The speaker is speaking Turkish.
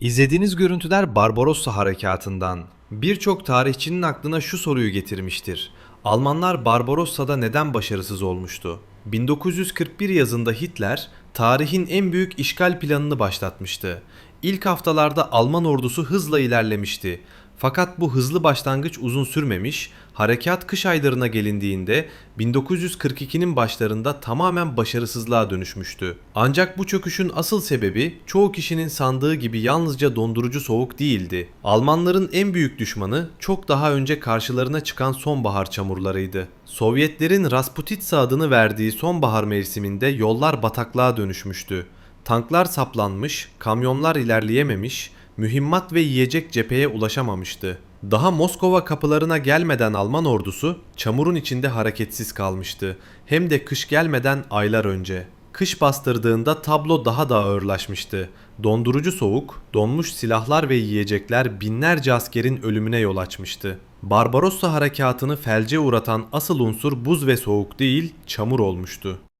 İzlediğiniz görüntüler Barbarossa Harekatı'ndan. Birçok tarihçinin aklına şu soruyu getirmiştir. Almanlar Barbarossa'da neden başarısız olmuştu? 1941 yazında Hitler tarihin en büyük işgal planını başlatmıştı. İlk haftalarda Alman ordusu hızla ilerlemişti. Fakat bu hızlı başlangıç uzun sürmemiş, harekat kış aylarına gelindiğinde 1942'nin başlarında tamamen başarısızlığa dönüşmüştü. Ancak bu çöküşün asıl sebebi çoğu kişinin sandığı gibi yalnızca dondurucu soğuk değildi. Almanların en büyük düşmanı çok daha önce karşılarına çıkan sonbahar çamurlarıydı. Sovyetlerin Rasputitsa adını verdiği sonbahar mevsiminde yollar bataklığa dönüşmüştü. Tanklar saplanmış, kamyonlar ilerleyememiş, mühimmat ve yiyecek cepheye ulaşamamıştı. Daha Moskova kapılarına gelmeden Alman ordusu çamurun içinde hareketsiz kalmıştı. Hem de kış gelmeden aylar önce. Kış bastırdığında tablo daha da ağırlaşmıştı. Dondurucu soğuk, donmuş silahlar ve yiyecekler binlerce askerin ölümüne yol açmıştı. Barbarossa harekatını felce uğratan asıl unsur buz ve soğuk değil, çamur olmuştu.